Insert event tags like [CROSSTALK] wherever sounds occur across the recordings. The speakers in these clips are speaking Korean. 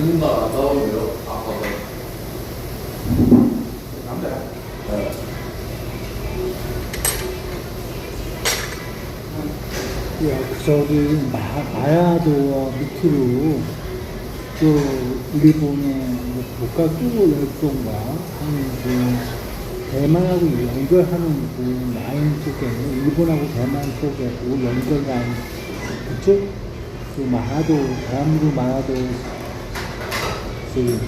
누군가 안 나오고요. 아빠가. 남자야. 네. 야, 저기 마, 마야도 밑으로 그 일본의 뭐 국가구 열동과 하는 그 대만하고 연결하는 그 라인 쪽에 일본하고 대만 쪽에 그 연결라인 그쪽 그 마하도 대한민국 마하도 그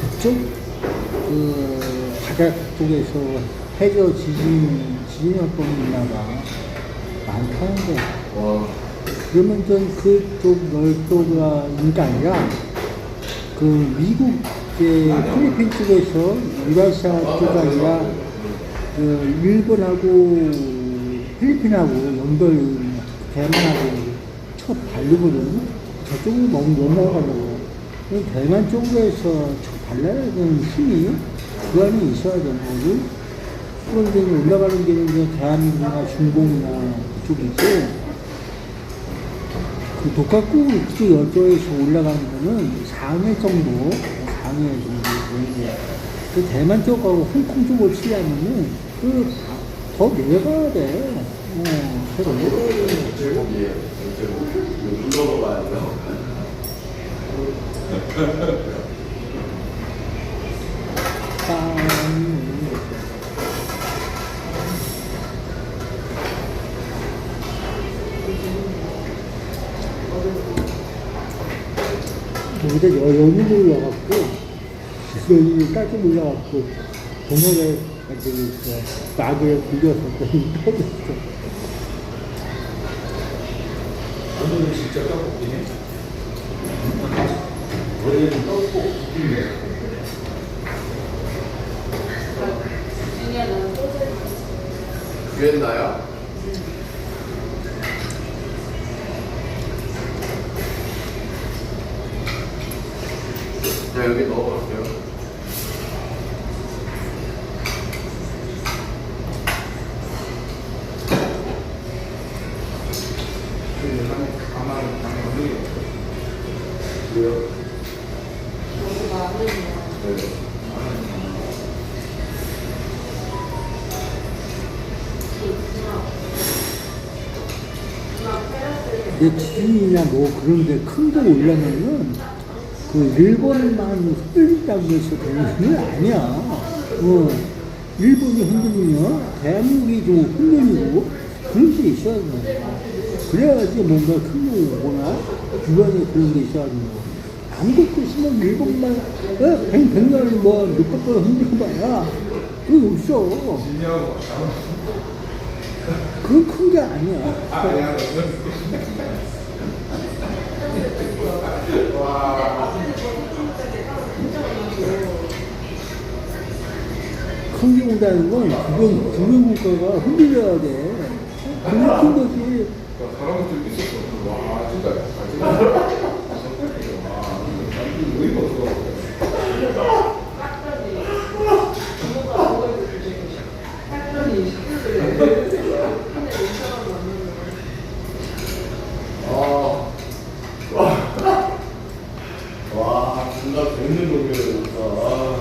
그쪽? 그 바닥 쪽에서 해저 지진 지진 활동이 있나 봐 많다는데. 와. 그러면 전 그쪽 넓도가 인가 아니라 그 미국 의 필리핀 쪽에서 유라시아 쪽 아니라 그 일본하고 필리핀하고 연결 대만하고 첫 발리거든 저쪽으로 너무 넘어가려고 대만 쪽에서 첫 발라야 되는 힘이 그 안에 있어야 되는 거지 그런데 이제 올라가는 길은 대한민국이나 중공이나 그쪽이고 그 독학구 그쪽 열도에서 올라가는 거는 4회 정도, 4회 정도 그 대만 쪽하고 홍콩 쪽을 치려면은, 그, 더 내려가야 돼. 어, 돼. 제목이에요. 제목. 눌러봐야 돼요. 빰. 여기다 여- 연이 올라갔고, 연이 깔끔 올라갔고, 동her에 저기 저 나그에 굴려서 떨어졌어. 오늘은 진짜 떡볶이네. 원래는 떡볶이네. 귀했나요? 내 지인이나 뭐 그런데 큰거 올라면은 그 일본만 흔들린다고 해서 되는 게 아니야. 어, 일본이 흔들리면 대한민국이 좀 흔들리고 그런 게 있어야 돼. 그래야지 뭔가 큰거 오거나 주변에 그런 게 있어야 돼. 아무것도 없으면 일본만 어, 백, 백년을 뭐 몇백 번 흔들고 봐야 그거 없어. 진영하고 그건 큰게 아니야. 아, 야, 와. 큰게 온다는 건 주변, 주변 국가가 흔들려야 돼. 그게 큰 거지. 사람 들 있었어. 와, 진짜. 아. 와. 와, 진짜 재밌는 놈이었다. 아.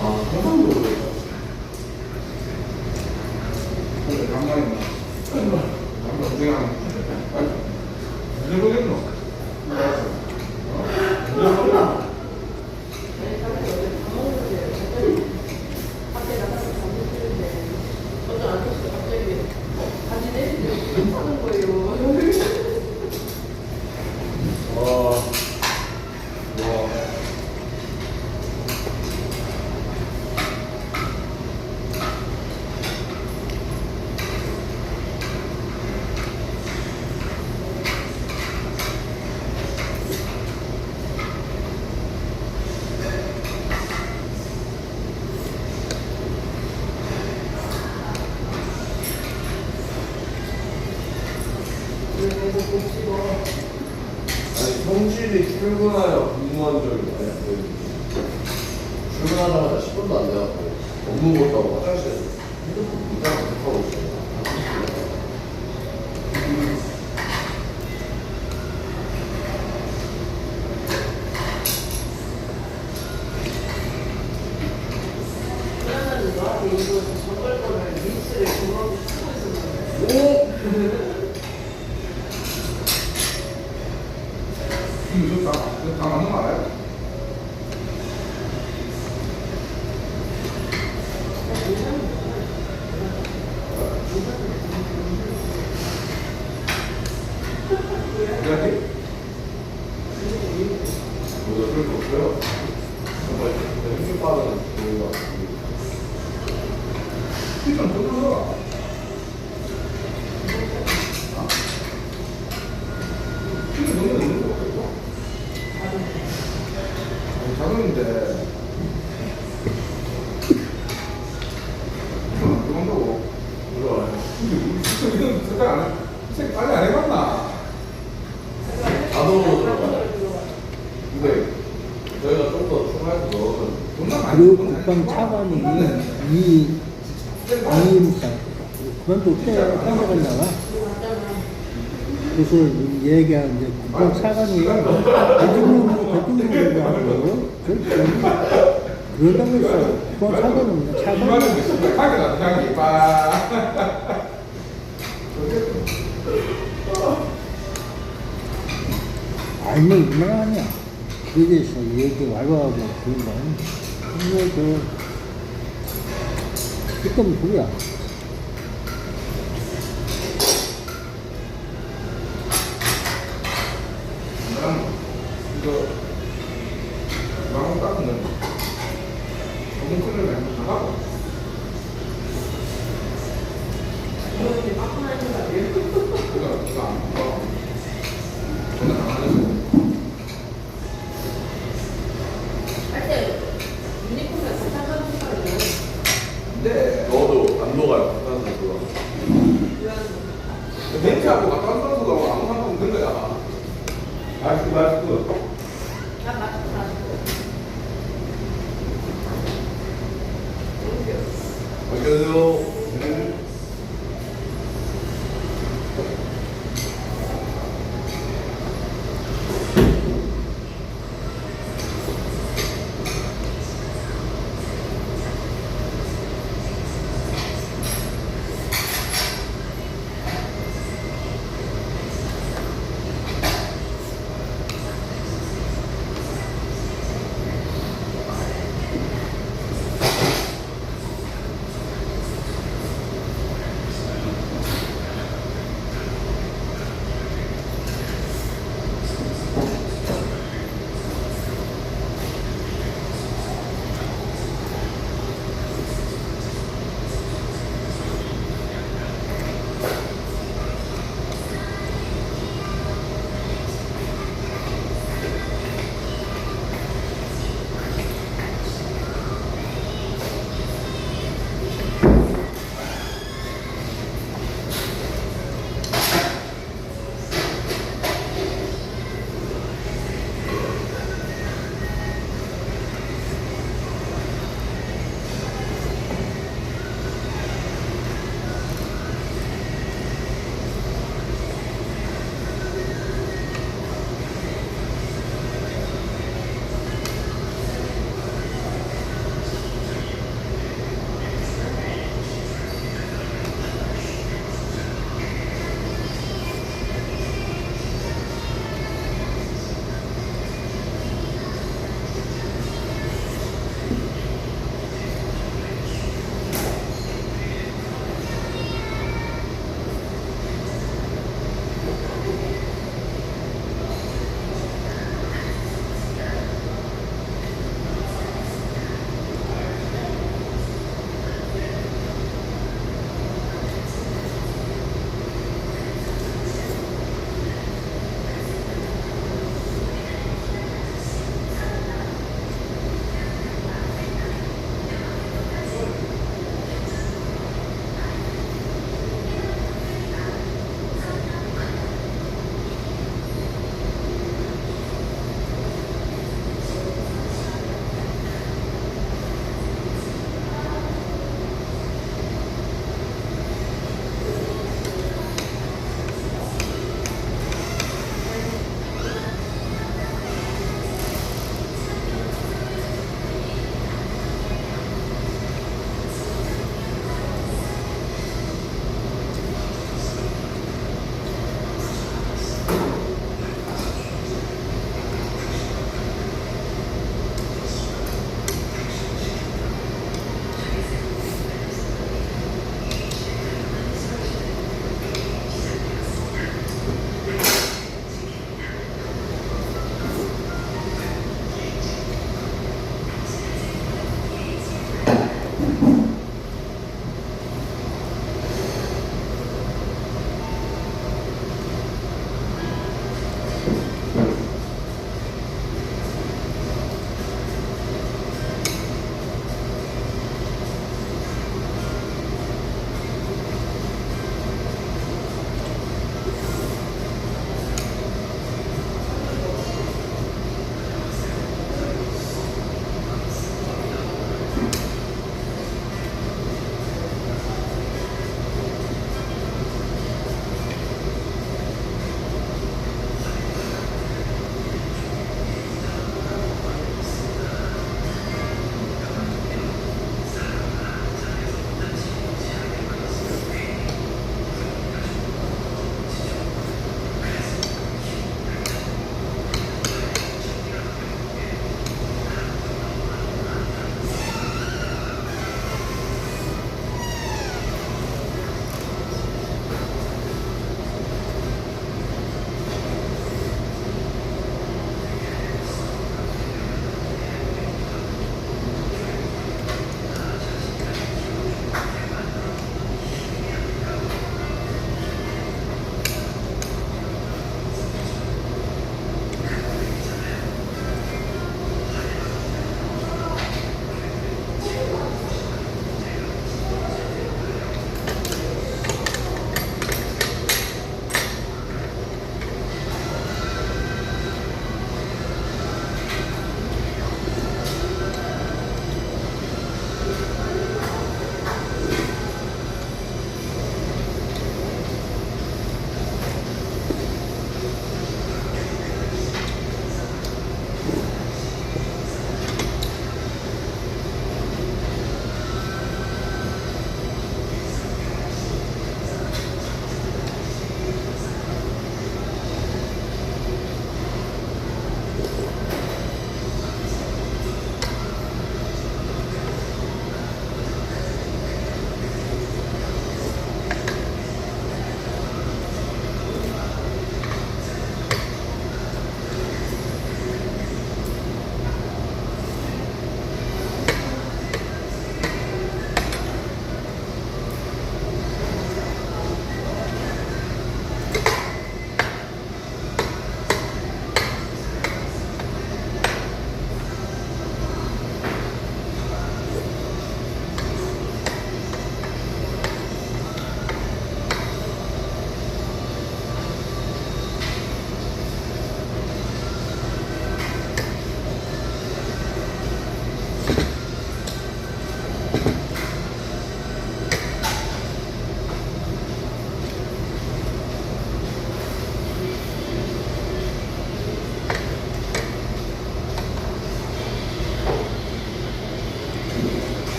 아, 상상도 못했다. 근데 간만에 뭐. 간만에 고생하는. 아니, 언제 보겠노? 어? 언제 보겠노? 와. 와. 아니, 성실히 출근하여 근무한 적이 많이 안 보이는데. 출근하자마자 10분도 안 돼갖고, 업무 못하고 화장실에서 핸드폰 문자를 하고 있어요. 이거 다, 이거 다 맞는 거 알아요? 이렇게? 뭐가 쓸수 없어요. 정말 힘이 빠른 좋은 것 같습니다. 피좀 더 피는 너무 있는 거 같고. 자동인데. 이건 안 들어간다고. 들어와요. 근데 우리 진짜 이건 생각 안 해. 생각 빨리 안 해봤나? 자동으로 들어가요. 근데 저희가 좀 더 추가해서 넣으면 돈만 많이 그리고 들고 국방 차관이. 이 이임상 그만도 때 판결을 나와. 그래서 얘기한 이제 국방 차관이 대통령 대통령으로 하고 그런다고 했어. 국방 차관은 그냥 차관. 이만은 심각하게 나 향이 빠. 알면 얼마나 하냐. 대해서 얘기 왈가하고 그런 건. 근데 그, 뭐야. 난 이거 망원 같은 건 너무 큰일 나면 나가고.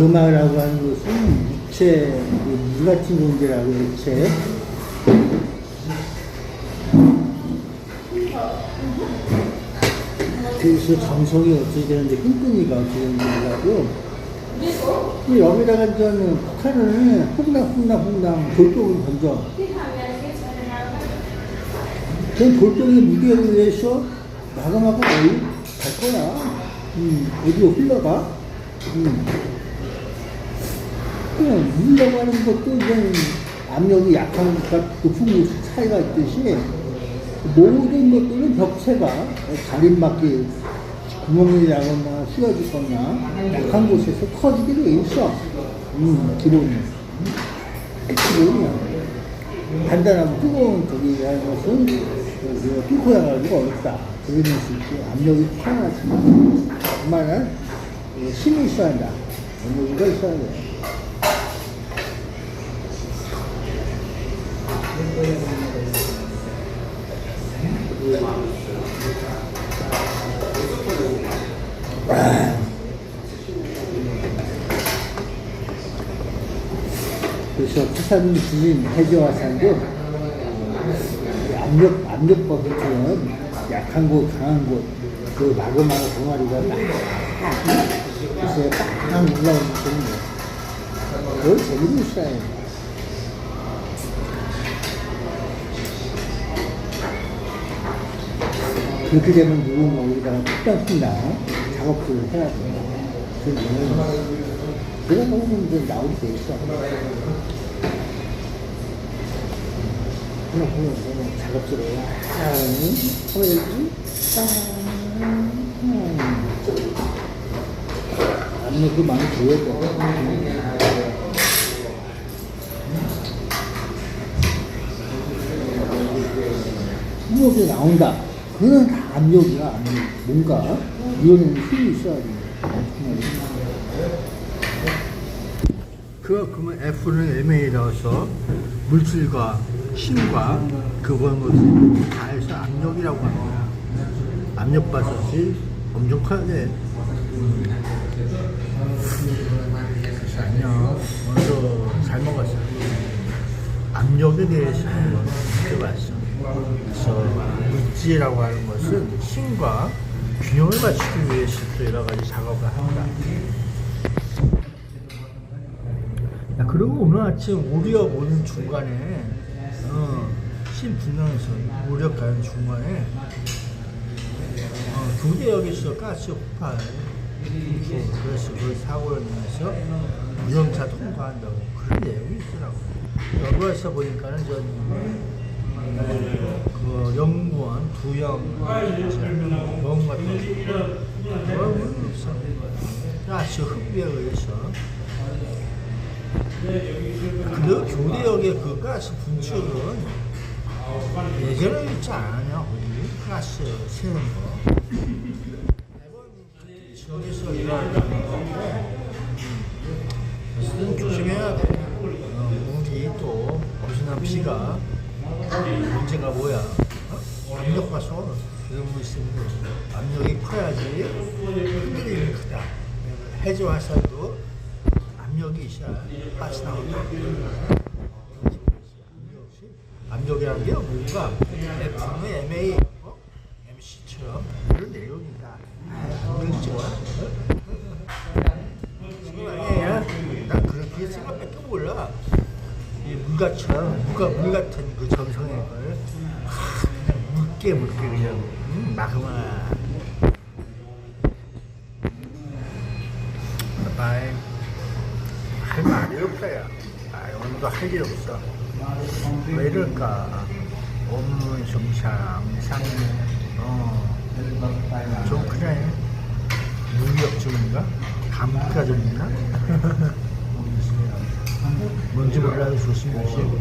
마그마라고 하는 것은 육체, 그물 같은 존재라고 육체. 그래서 정성이 어떻게 되는데 끈끈이가 어떻게 되는지라고 이 여기다가 이제는 폭탄을 훅락훅락훅락 돌덩을 던져 그럼 돌덩이 무게를 내서 어디 갈 거야 음, 어디로 흘러가 음. 그냥 물려고 하는 것도 이제 압력이 약한 것과 높은 것 차이가 있듯이 모든 것들은 벽체가 가림막기 구멍이 나거나 휘어지거나 약한 곳에서 터지게 돼 있어. 음, 기본이. 기본이야. 간단하고 뜨거운 저기 하는 것은 그 뚫고 나가기가 어렵다. 그런 수 있지. 압력이 편하지만 정말 힘이 있어야 한다. 에너지가 있어야 돼. 그래서 부산 주민 해저화산도 압력, 압력법처럼 약한 곳, 강한 곳, 그 마그마 동아리가 막, 그래서 딱 올라오는 거예요. 그걸 재밌는 시간이에요. 그렇게 되면 누군가 우리가 뚝딱뚝딱 작업들을 해야 돼요. 내가 너무 이제 나오게 돼 있어. 그냥 보면 작업들을 하면 되지. 아니, 그 많이 보여야 돼. 무엇이 나온다. 그건 다 압력이야, 압력. 뭔가, 이거는 힘이 있어야 돼. 그만큼은 F는 MA라서 물질과 신과 그걸 다 해서 압력이라고 하는 거야. 압력받았지 엄청 커야 돼. 아니야. 먼저 잘 먹었어. 압력에 대해서 한번 느껴봤어. 그래서 물지라고 하는 것은 신과 균형을 맞추기 위해서 또 여러 가지 작업을 한다. 야, 그리고 오늘 아침 오리역 오는 중간에, 어, 신 분당에서 오리역 가는 중간에, 어, 교대역에서 가스 폭발. 그래서 그 사고를 내면서 무정차 통과한다고 그런 내용이 있더라고. 여기 와서 보니까는 저, 그 연구원 두영 병원 같은 거 없어. 가스 흡비에 의해서 그 교대역의 그 가스 분출은 예전에 있지 않았냐 거기? 가스 새는 거. 지역에서 일어나는 건데 어쨌든 조심해야 돼. 어, 물이 또 엄청난 비가 문제가 뭐야 어? 압력 봐서 이러고 있으면 압력이 커야지 흔들림이 크다 해저 화살도 압력이 있어야 빠져나온다. 압력이라는 게 뭔가 F는 MA, 어? MC처럼 그런 내용이다. 압력이 좋아. 지금 아니야. 난 그렇게 생각밖에 몰라. 이 물같처럼, 물가, 물 같은 그 걸 하, 그냥 그냥 음, 마그마. 바이. 할 말이 없어요. 아, 오늘도 할 일 없어. 왜 이럴까? 업무 정상, 상무, 어, 좀 그래. 무역점인가? 감가점인가? [LAUGHS] 뭔지 몰라도 조심조심.